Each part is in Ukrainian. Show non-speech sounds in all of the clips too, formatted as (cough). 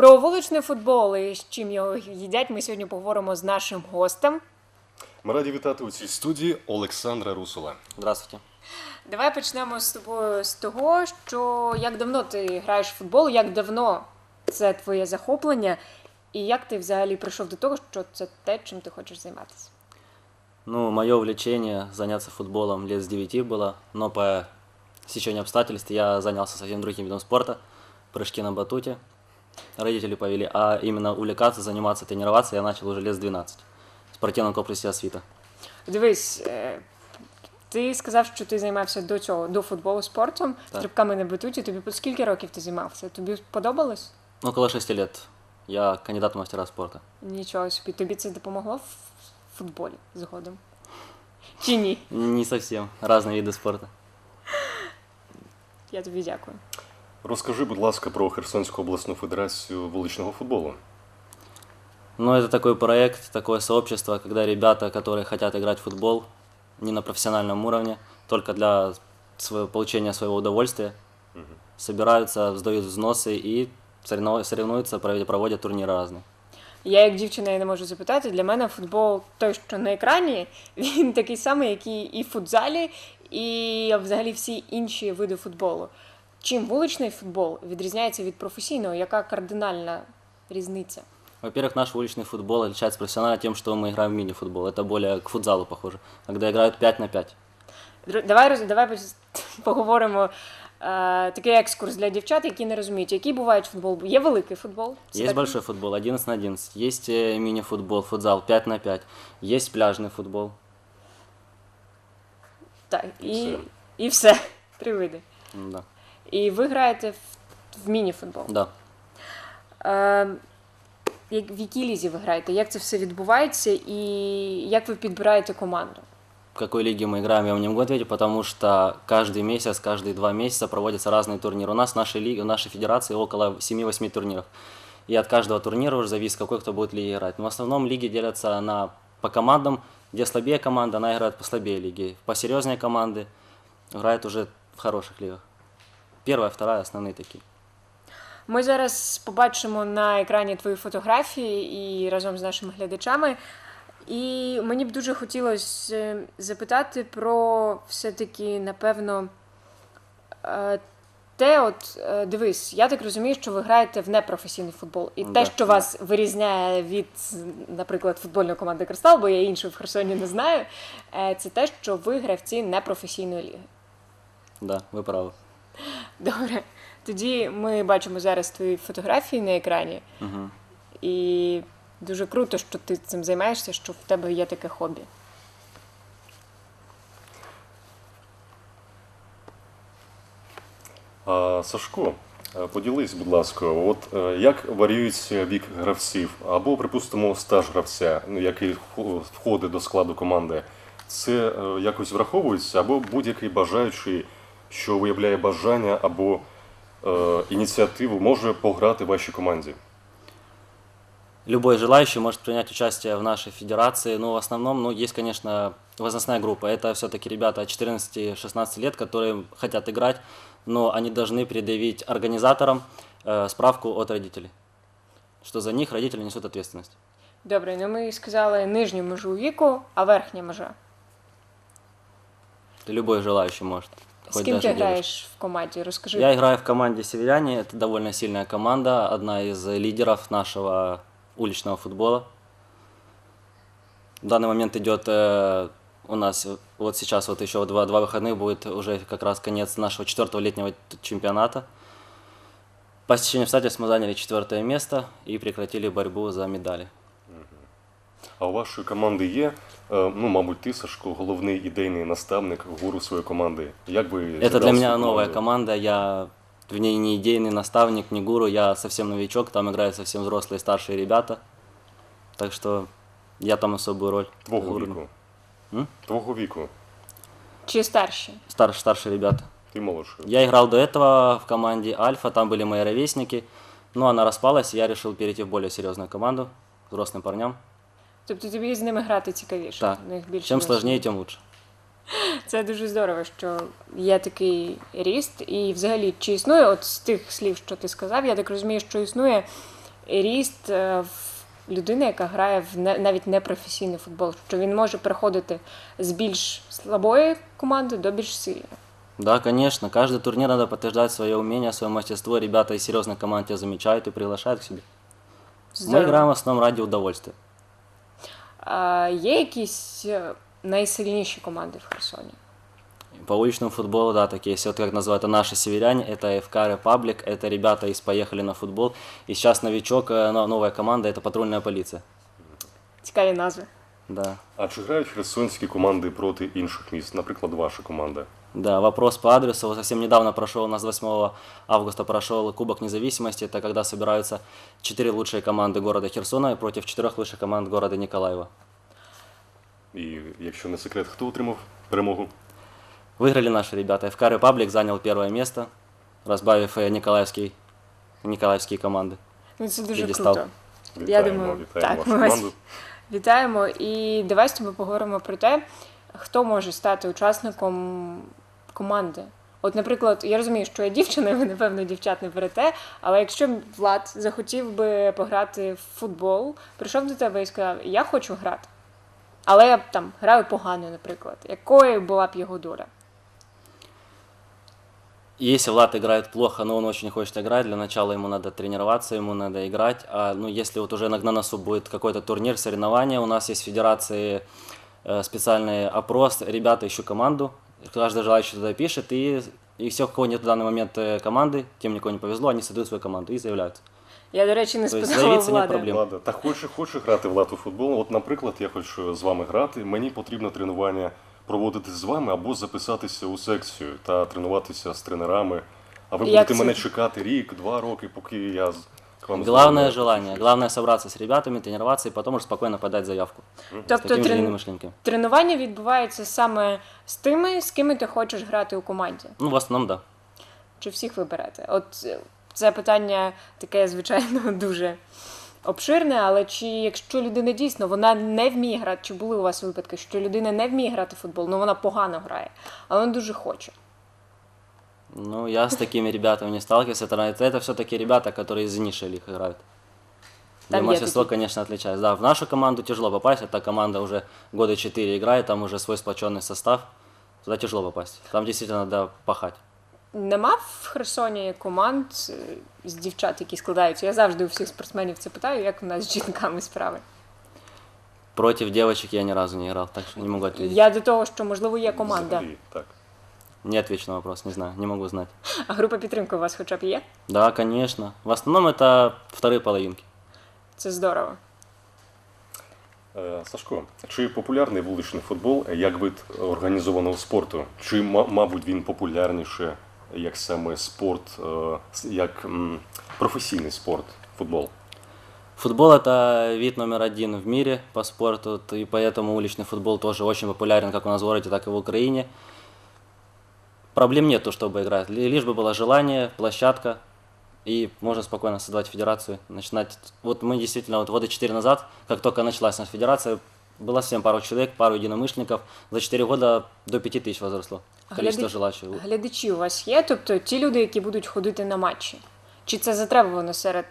Про вуличний футбол і з чим його їдять, ми сьогодні поговоримо з нашим гостем. Ми раді вітати у цій студії Олександра Русула. Здравствуйте. Давай почнемо з тобою з того, що як давно ти граєш в футбол, як давно це твоє захоплення, і як ти взагалі прийшов до того, що це те, чим ти хочеш займатися? Ну, мое увлечение заняться футболом лет с 9 было, но по стечению обстоятельств я занялся совсем другим видом спорта, прыжки на батуте. Родители повели, а именно увлекаться, заниматься, тренироваться я начал уже лет с 12 в спортивном комплексе «Освита». Дивись, е, ти сказав, що ти займався до цього, до футболу спортом, Так. стрибками на батуті. Тобі по скільки років ти займався? Тобі подобалось? Около 6 лет. Я кандидат в мастера спорта. Нічого собі. Тобі це допомогло в футболі згодом? Чи ні? Не совсем. Разные виды спорта. Я тобі дякую. Розкажи, будь ласка, про Херсонську обласну федерацію вуличного футболу. Ну, это такой проект, такое сообщество, когда ребята, которые хотят играть в футбол, не на профессиональном уровне, только для своего, получения своего удовольствия, собираются, сдают взносы и соревну- соревнуются, проводят, проводят турниры разные. Я, як дівчина, я не можу запитати. Для мене футбол той, що на екрані, (laughs) він такий самий, як і, і в футзалі, і взагалі всі інші види футболу. Чим вуличний футбол відрізняється від професійного? Яка кардинальна різниця? Во-первых, наш уличный футбол отличается профессионально тем, что мы играем в мини-футбол. Это более к футзалу похоже, когда играют 5 на 5. Дру- Давай роз- давай пос- (laughs) поговоримо. Е, такий екскурс для дівчат, які не розуміють, який буває футбол. Є великий футбол. це Есть так? большой футбол 11 на 11, есть э, мини-футбол, футзал 5 на 5, есть пляжный футбол. Так, І і, все. і все. (laughs) Три види. Да. І ви граєте в, в міні-футбол. да. Е, як, в якій лізі ви граєте? Як це все відбувається і як ви підбираєте команду? В какой лиге мы играем, я вам не могу ответить, потому что каждый месяц, каждые два месяца проводятся разные турниры. У нас в нашей, лиге, в нашей федерации около 7-8 турниров. И от каждого турнира уже зависит, какой кто будет в лиге играть. Но в основном лиги делятся на, по командам, где слабее команда, она играет по слабее лиге. Посерьезнее команды играют уже в хороших лигах. Первая, вторая, основные такие. Ми зараз побачимо на екрані твої фотографії і разом з нашими глядачами. І мені б дуже хотілося е, запитати про все-таки, напевно, е, те, от е, дивись, я так розумію, що ви граєте в непрофесійний футбол. І те, Да. що вас вирізняє від, наприклад, футбольної команди Кристал, бо я іншої в Херсоні не знаю, е, це те, що ви гравці непрофесійної ліги. Да, вы правы. (laughs) Добре. Тоді ми бачимо зараз твої фотографії на екрані. Мгм. І дуже круто, що ти цим займаєшся, що в тебе є таке хобі. А, Сашко, е, поділись, будь ласка, от е, як варіюється вік гравців, або, припустимо, стаж гравця, ну, який входить до складу команди. Це е, якось враховується, або будь-який бажаючий, що виявляє бажання або е, ініціативу, може пограти в вашій команді. Любой желающий может принять участие в нашей федерации. Но в основном, ну, есть, конечно, возрастная группа. Это все-таки ребята от 14-16 лет, которые хотят играть, но они должны предъявить организаторам э, справку от родителей, что за них родители несут ответственность. Добре, ну ми сказали нижню межу віку, а верхня межа. Любой желающий может. Ким ти даже девушка. граєш в команді? Розкажи. Я играю в команде «Северяне». Это довольно сильная команда, одна из лидеров нашего уличного футбола. В данный момент идет э, у нас вот сейчас вот еще два, два выходных будет уже как раз конец нашего четвертого летнего чемпионата. По стечению обстоятельств мы заняли четвертое место и прекратили борьбу за медали. А у вашої команди є, е, ну, мабуть, ти, Сашко, головний ідейний наставник, гуру своєї команди. Як ви Это для зібрали меня свою новая команду? команда. Я в ней не идейный наставник, не гуру. Я совсем новичок. Там играют совсем взрослые, старшие ребята. Так что я там особую роль. Твого гуру. віку. М? Твого віку. Чи старші? Стар, старшие ребята. Ти молодший. Я играл до этого в команде Альфа, там были мои ровесники. Но она распалась, и я решил перейти в более серьезную команду, взрослым парням. Тобто тобі з ними грати цікавіше. Так. в них більше досвіду. сложнее, тем лучше. (laughs) Це дуже здорово, що є такий ріст. І взагалі, чи існує, от з тих слів, що ти сказав, я так розумію, що існує ріст е, в людини, яка грає в не, навіть непрофесійний футбол, що він може переходити з більш слабої команди до більш сильної. Да, конечно. Каждый турнир надо подтверждать свое умение, свое мастерство. Ребята из серьезной команд тебя замечают и приглашают к себе. Мы Здорово. играем в основном ради удовольствия. А є якісь е, найсильніші команди в Херсоні? По уличному футболу, да, такие есть. Вот как называют наши северяне, это ФК Репаблик, это ребята из «Поехали на футбол». И сейчас новичок, э, но- новая команда, это патрульная полиция. Цікаві назви. Да. А чи грають херсонські команди проти інших міст, наприклад, ваша команда? Да, вопрос по адресу. Вот совсем недавно прошел, у нас 8 августа прошел Кубок независимости. Это когда собираются четыре лучшие команды города Херсона против четырех лучших команд города Николаева. І якщо не секрет, хто отримав перемогу? Выиграли наши ребята. ФК Репаблик занял первое место, разбавив э, Николаевский, Николаевские команды. Ну це дуже Підістав. круто. Вітаємо, думаю, вітаємо так, вашу ми вас- команду. Вітаємо і давай з тобою поговоримо про те, хто може стати учасником команди. От, наприклад, я розумію, що я дівчина, ви напевно дівчат не берете, але якщо Влад захотів би пограти в футбол, прийшов до тебе і сказав, я хочу грати. Але я там граю погано, наприклад. Якою була б його доля? Если Влад играет плохо, но он очень хочет играть, для начала ему надо тренироваться, ему надо играть. А ну, если вот уже на носу будет какой-то турнир, соревнования, у нас есть в федерации э, специальный опрос, ребята ищут команду, каждый желающий туда пишет, и, и все, у кого нет в данный момент э, команды, тем никого не повезло, они создают свою команду и заявляются. Я, до речі, не Тобто спитала заявитися ні Влада. проблем. Влада, та хоче, хоче грати Влад у футбол. От, наприклад, я хочу з вами грати. Мені потрібно тренування проводити з вами або записатися у секцію та тренуватися з тренерами. А ви Як будете це? мене чекати рік, два роки, поки я з- к вам Главное желание, главное собраться с ребятами, тренироваться и потом уже спокойно подать заявку. Тобто таким же трен- тренування відбувається саме з тими, з ким ти хочеш грати у команді. Ну, в основном, да. Чи всіх ви берете? От е, це питання таке, звичайно, (laughs) дуже обширне, але чи якщо людина дійсно вона не вміє грати, чи були у вас випадки, що людина не вміє грати в футбол, ну вона погано грає, але вона дуже хоче. Ну, я с такими ребятами не сталкивался. Это, это все-таки ребята, которые из ниши лиг играют. Где Там я мастерство, такие. конечно, отличается. Да, в нашу команду тяжело попасть. Эта команда уже года четыре играет, там уже свой сплоченный состав. Туда тяжело попасть. Там действительно надо пахать. Нема в Херсоні команд е, з дівчат, які складаються. Я завжди у всіх спортсменів це питаю, як у нас з жінками справи. Против девочек я ни разу не играл, так что не могу ответить. Я до того, що можливо є команда, Взагалі, так. Не отвечу на вопрос, не знаю, не могу знать. а група підтримки у вас хоча б є. Да, конечно. В основном это вторые половинки. Це здорово. Е, Сашко, чи популярний вуличний футбол як вид організованого спорту? Чи, ма- мабуть, він популярніше як саме спорт, е, с- як м, професійний спорт, футбол? Футбол это вид номер один в мире по спорту, т- и поэтому уличный футбол тоже очень популярен как у нас в городе, так и в Украине. Проблем нету, чтобы играть. Ли- Лишь бы было желание, площадка, и можно спокойно создавать федерацию, начинать. Вот мы действительно, вот года четыре назад, как только началась наша федерация, было совсем пару человек, пару единомышленников. За 4 года до 5 тысяч возросло количество Гляди- желающих. Глядачі у вас є, тобто ті люди, які будуть ходити на матчі. Чи це затребувано серед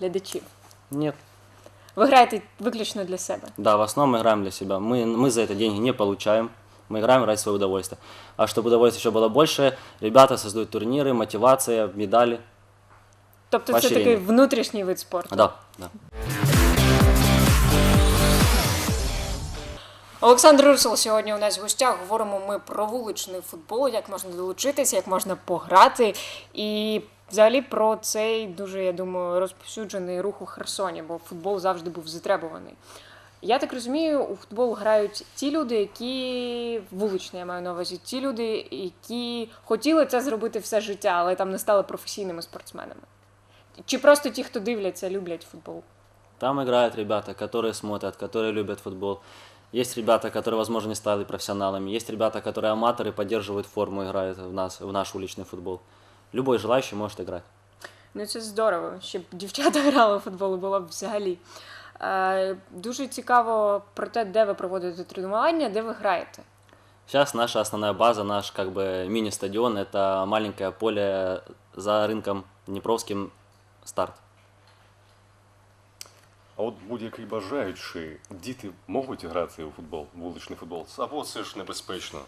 глядачів? Нет. Ви граєте виключно для себе. Да, в основном мы играем для себя. Мы, мы за это деньги не получаем. Мы играем ради своего удовольствия. А чтобы удовольствия еще было больше, ребята создают турниры, мотивация, медали. Тобто це Поощрення. такий внутрішній вид спорту. Да, да. Олександр Русел сьогодні у нас в гостях. Говоримо ми про вуличний футбол, як можна долучитися, як можна пограти, і взагалі про цей дуже, я думаю, розповсюджений рух у Херсоні, бо футбол завжди був затребуваний. Я так розумію, у футбол грають ті люди, які вуличні, я маю на увазі, ті люди, які хотіли це зробити все життя, але там не стали професійними спортсменами. Чи просто ті, хто дивляться, люблять футбол? Там играют ребята, которые смотрят, которые любят футбол. Есть ребята, которые, возможно, не стали профессионалами. Есть ребята, которые аматоры, поддерживают форму, играют в, нас, в наш уличный футбол. Любой желающий может играть. Ну, це здорово, щоб дівчата (laughs) грали у футбол, було б взагалі. Е, дуже цікаво про те, де ви проводите тренування, де ви граєте. Сейчас наша основная база, наш как бы мини-стадион, это маленькое поле за рынком Днепровским старт. А от будь-який бажаючий, діти можуть грати у футбол, вуличний футбол, або це ж небезпечно.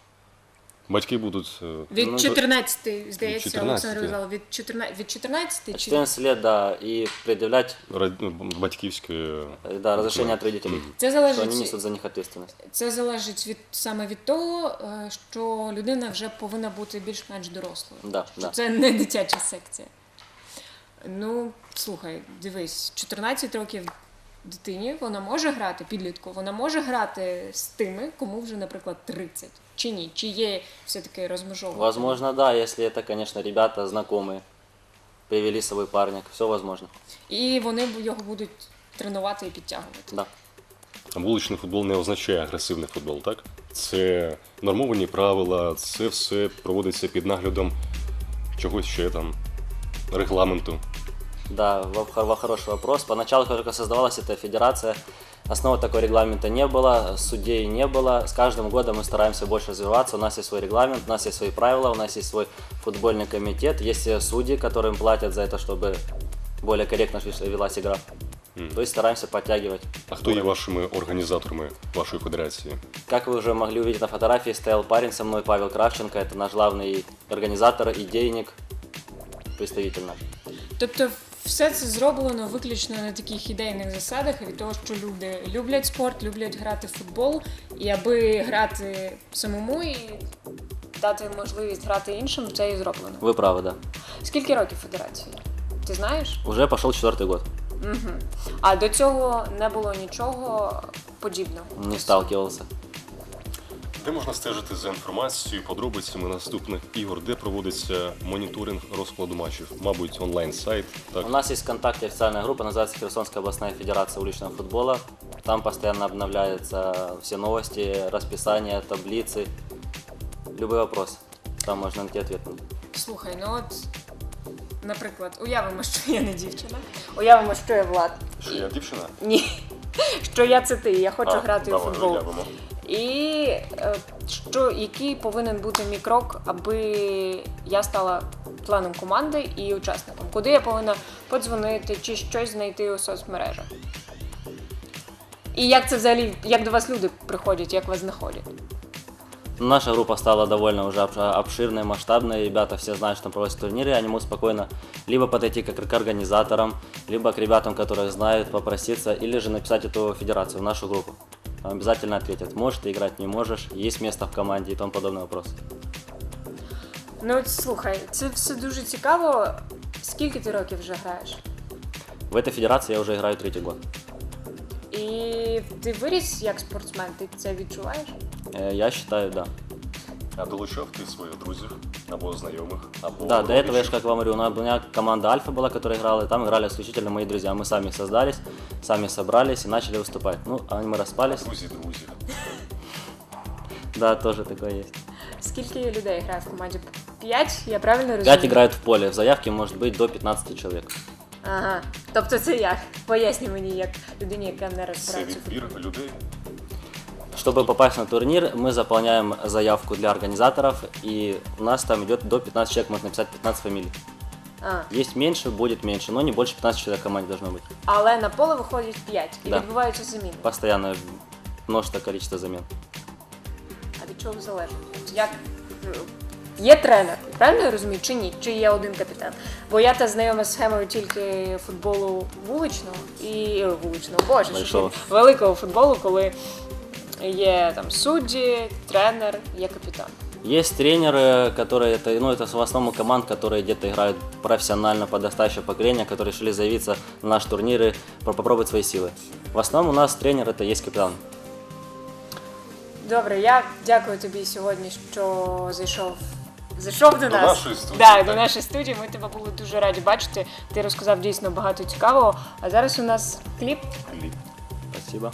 Батьки будуть. е, Від Ну, 14, здається, 14. Олександр казав, від 14, від 14 чи 14 лет, да, и предъявлять ра- ну, батьківське. э, да, разрешение от родителей, це залежить, несут за них ответственность. це залежить від саме від того, е, що людина вже повинна бути більш-менш дорослою. Да, Що да. це не дитяча секція. Ну, слухай, дивись, 14 років дитині вона може грати, підлітку, вона може грати з тими, кому вже, наприклад, 30 Чи ні? Чи є все-таки розмежовування? Возможно, да, если это, конечно, ребята знакомые, привели с собой парня, все возможно. І вони б- його будуть тренувати і підтягувати. Да. Вуличний футбол не означає агресивний футбол, так? Це нормовані правила, це все проводиться під наглядом чогось ще там, регламенту. Да, во- во- хороший вопрос. Поначалу, как только создавалась эта федерация, основы такого регламента не было, судей не было. С каждым годом мы стараемся больше развиваться. У нас есть свой регламент, у нас есть свои правила, у нас есть свой футбольный комитет, есть э, судьи, которым платят за это, чтобы более корректно шли- велась игра. То есть стараемся подтягивать. А хто є вашими організаторами вашої федерації? Как вы уже могли увидеть на фотографии, стоял парень со мной, Павел Кравченко, это наш главный организатор, идейник, представитель наш. Тобто все це зроблено виключно на таких ідейних засадах і від того, що люди люблять спорт, люблять грати в футбол, і аби грати самому і дати можливість грати іншим, це і зроблено. Вы правы, да. Скільки років федерації? Ти знаєш? Уже пошел четвертый год, А до цього не було нічого подібного. не сталкивался. Де можна стежити за інформацією, подробицями наступних ігор, де проводиться моніторинг розкладу матчів? Мабуть, онлайн-сайт. Так. У нас есть ВКонтакте официальная группа, называется Херсонская областная федерация уличного футбола. Там постоянно обновляются все новости, расписание, таблицы. Любой вопрос. Там можно найти ответ. Слухай, ну от, наприклад, уявимо, що я не дівчина. Уявимо, що я влад. Що я дівчина? Ні. Що я це ти, я хочу А, грати у давай, футбол. уявимо. І е, що, який повинен бути мій крок, аби я стала членом команди і учасником? Куди я повинна подзвонити чи щось знайти у соцмережах? І як це взагалі, як до вас люди приходять, як вас знаходять? Наша группа стала довольно уже обш- обширной, масштабной. Ребята все знают, что там проводятся турниры, они могут спокойно либо подойти как к организаторам, либо к ребятам, которые знают, попроситься, или же написать эту федерацию в нашу группу. Там Обязательно ответят, можешь ты играть, не можешь, есть место в команде и тому подобный вопрос. Ну от слухай, це все дуже цікаво. Скільки ти років вже граєш? В этой федерации я уже играю третий год. І ти виріс як спортсмен, ти це відчуваєш? Э, Я считаю, да. А долучав ти своїх друзів або знайомих, або Да, до этого, я же родичів? как вам говорю, у нас- у меня команда Альфа была, которая играла, и там играли исключительно мои друзья. Мы сами создались, сами собрались и начали выступать. Ну, а мы распались. друзі друзів. (laughs) Да, тоже такое есть. Скільки людей грає в команді? П'ять? Я правильно розумію? Пять играют в поле, в заявке может быть до 15 человек. Ага. Тобто це як? Поясні мені, як людині, яка не Це розбирається. в відбір футболі. людей. Чтобы попасть на турнир, мы заполняем заявку для организаторов, и у нас там идет до 15 человек, можно написать 15 фамилий. А. Есть меньше, будет меньше, но не больше 15 человек в команде должно быть. Але на поле виходять п'ять і Да. відбуваються заміни. Постоянное множество количество замен. А від чого залежить? Як е, є тренер, правильно я розумію, чи ні? Чи є один капітан? Бо я та знайома з схемою тільки футболу вуличного і е, вуличного, боже, що Большого. ж, (laughs) великого футболу, коли є там судді, тренер, є капітан. Есть тренеры, которые, это, ну, это в основном команд, которые где-то играют профессионально подрастающее поколение, которые решили заявиться на наш турнир и по- попробовать свои силы. В основном у нас тренер это есть капитан. Добре, я дякую тобі сьогодні, що зайшов. Зайшов до, До нас. нашої студії, Да, так. до нашої студії. Ми тебе були дуже раді бачити. Ти розказав дійсно багато цікавого. А зараз у нас кліп. Кліп. Спасибо.